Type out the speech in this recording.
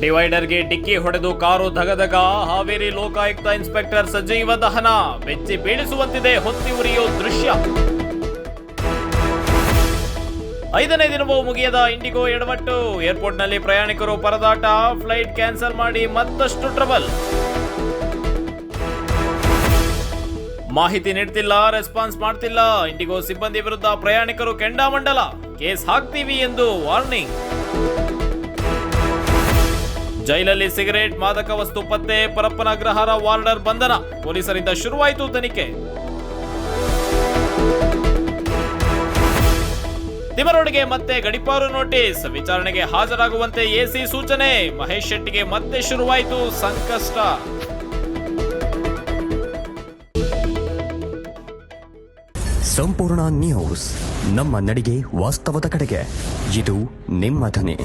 ಡಿವೈಡರ್ಗೆ ಡಿಕ್ಕಿ ಹೊಡೆದು ಕಾರು ಧಗಧಗ, ಹಾವೇರಿ ಲೋಕಾಯುಕ್ತ ಇನ್ಸ್ಪೆಕ್ಟರ್ ಸಜೀವ ದಹನ, ಬೆಚ್ಚಿ ಬೀಳಿಸುವಂತಿದೆ ಹೊತ್ತಿ ಉರಿಯೋ ದೃಶ್ಯ. ಐದನೇ ದಿನವೂ ಮುಗಿಯದ ಇಂಡಿಗೋ ಎಡವಟ್ಟು. ಏರ್ಪೋರ್ಟ್ನಲ್ಲಿ ಪ್ರಯಾಣಿಕರು ಪರದಾಟ, ಫ್ಲೈಟ್ ಕ್ಯಾನ್ಸಲ್ ಮಾಡಿ ಮತ್ತಷ್ಟು ಟ್ರಬಲ್. ಮಾಹಿತಿ ನೀಡ್ತಿಲ್ಲ, ರೆಸ್ಪಾನ್ಸ್ ಮಾಡ್ತಿಲ್ಲ. ಇಂಡಿಗೋ ಸಿಬ್ಬಂದಿ ವಿರುದ್ಧ ಪ್ರಯಾಣಿಕರು ಕೆಂಡಾಮಂಡಲ. ಕೇಸ್ ಹಾಕ್ತೀವಿ ಎಂದು ವಾರ್ನಿಂಗ್. ಜೈಲಲ್ಲಿ ಸಿಗರೇಟ್, ಮಾದಕ ವಸ್ತು, ಪತ್ತೆ, ಪರಪ್ಪನ ಅಗ್ರಹಾರ, ವಾರ್ಡರ್ ಬಂಧನ. ಪೊಲೀಸರಿಂದ ಶುರುವಾಯಿತು ತನಿಖೆ. ತಿಮರೋಡಿಗೆ ಮತ್ತೆ ಗಡಿಪಾರು ನೋಟಿಸ್. ವಿಚಾರಣೆಗೆ ಹಾಜರಾಗುವಂತೆ ಎಸಿ ಸೂಚನೆ. ಮಹೇಶ್ ಶೆಟ್ಟಿಗೆ ಮತ್ತೆ ಶುರುವಾಯಿತು ಸಂಕಷ್ಟ. ಸಂಪೂರ್ಣ ನ್ಯೂಸ್ ನಮ್ಮ ನಡಿಗೆ ವಾಸ್ತವದ ಕಡೆಗೆ. ಇದು ನಿಮ್ಮ ಧ್ವನಿ.